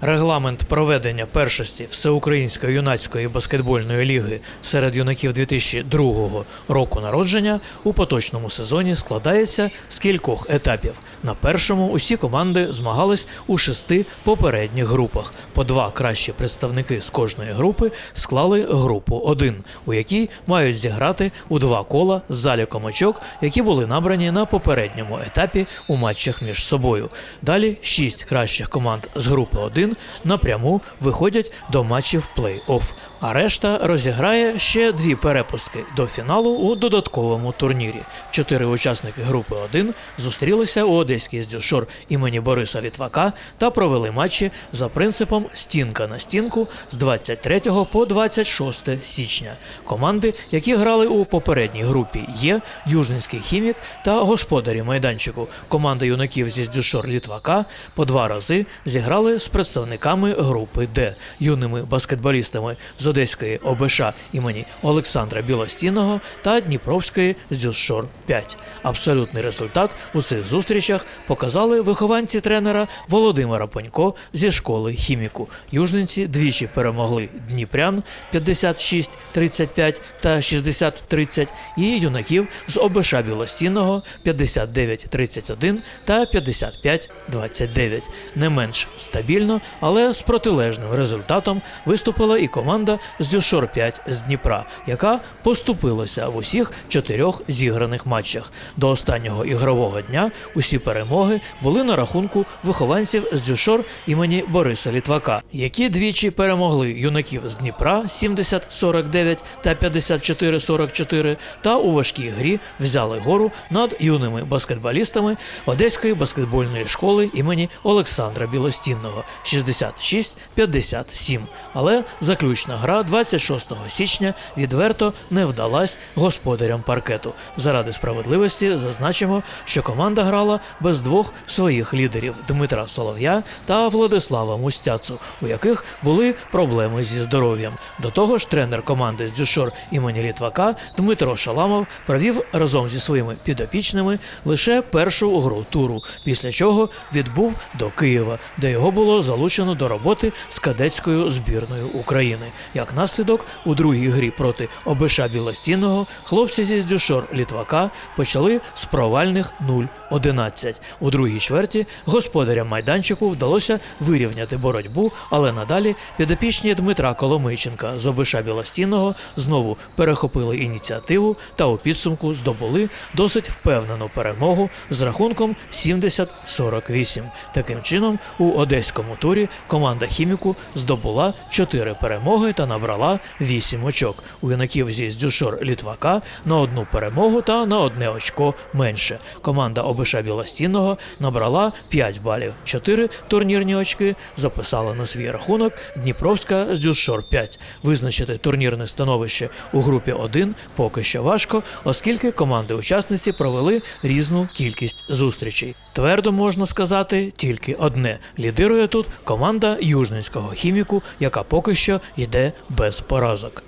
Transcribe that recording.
Регламент проведення першості Всеукраїнської юнацької баскетбольної ліги серед юнаків 2002 року народження у поточному сезоні складається з кількох етапів. На першому усі команди змагались у шести попередніх групах. По два кращі представники з кожної групи склали групу 1, у якій мають зіграти у два кола з заліком очок, які були набрані на попередньому етапі у матчах між собою. Далі шість кращих команд з групи 1 напряму виходять до матчів плей-офф. А решта розіграє ще дві перепустки до фіналу у додатковому турнірі. Чотири учасники групи 1 зустрілися у одеській здюшор імені Бориса Літвака та провели матчі за принципом стінка на стінку з 23 по 26 січня. Команди, які грали у попередній групі, є Южненський хімік та господарі майданчику. Команда юнаків зі здюшор Літвака по два рази зіграли з представниками групи Д юними баскетболістами з Одеської ОБШ імені Олександра Білостіного та Дніпровської Здюшор 5. Абсолютний результат у цих зустрічах показали вихованці тренера Володимира Понько зі школи хіміку. Южненці двічі перемогли Дніпрян 56-35 та 60-30 і юнаків з ОБШ Білостінного 59-31 та 55-29. Не менш стабільно, але з протилежним результатом виступила і команда з Дюшор 5 з Дніпра, яка поступилася в усіх чотирьох зіграних матчах. До останнього ігрового дня усі перемоги були на рахунку вихованців з Дюшор імені Бориса Літвака, які двічі перемогли юнаків з Дніпра 70-49 та 54-44 та у важкій грі взяли гору над юними баскетболістами Одеської баскетбольної школи імені Олександра Білостінного 66-57. Але заключна гра 26 січня відверто не вдалась господарям паркету. Заради справедливості зазначимо, що команда грала без двох своїх лідерів Дмитра Солов'я та Владислава Мустяцу, у яких були проблеми зі здоров'ям. До того ж, тренер команди з Дюшор імені Літвака Дмитро Шаламов провів разом зі своїми підопічними лише першу гру туру, після чого відбув до Києва, де його було залучено до роботи з кадетською збірною України. Як наслідок, у другій грі проти ОБШ Білостінного хлопці зі Здюшор Літвака почали з провальних 0-11. У другій чверті господарям майданчику вдалося вирівняти боротьбу, але надалі підопічні Дмитра Коломийченка з ОБШ Білостінного знову перехопили ініціативу та у підсумку здобули досить впевнену перемогу з рахунком 70-48. Таким чином, у одеському турі команда хіміку здобула 4 перемоги та набрала 8 очок. У юнаків зі Здюшор Літвака на одну перемогу та на одне очко менше. Команда ОБШ Білостінного набрала 5 балів. 4 турнірні очки записала на свій рахунок Дніпровська Здюшор 5. Визначити турнірне становище у групі 1 поки що важко, оскільки команди-учасниці провели різну кількість зустрічей. Твердо можна сказати тільки одне: лідирує тут команда Южненського хіміку, яка поки що йде без поразок.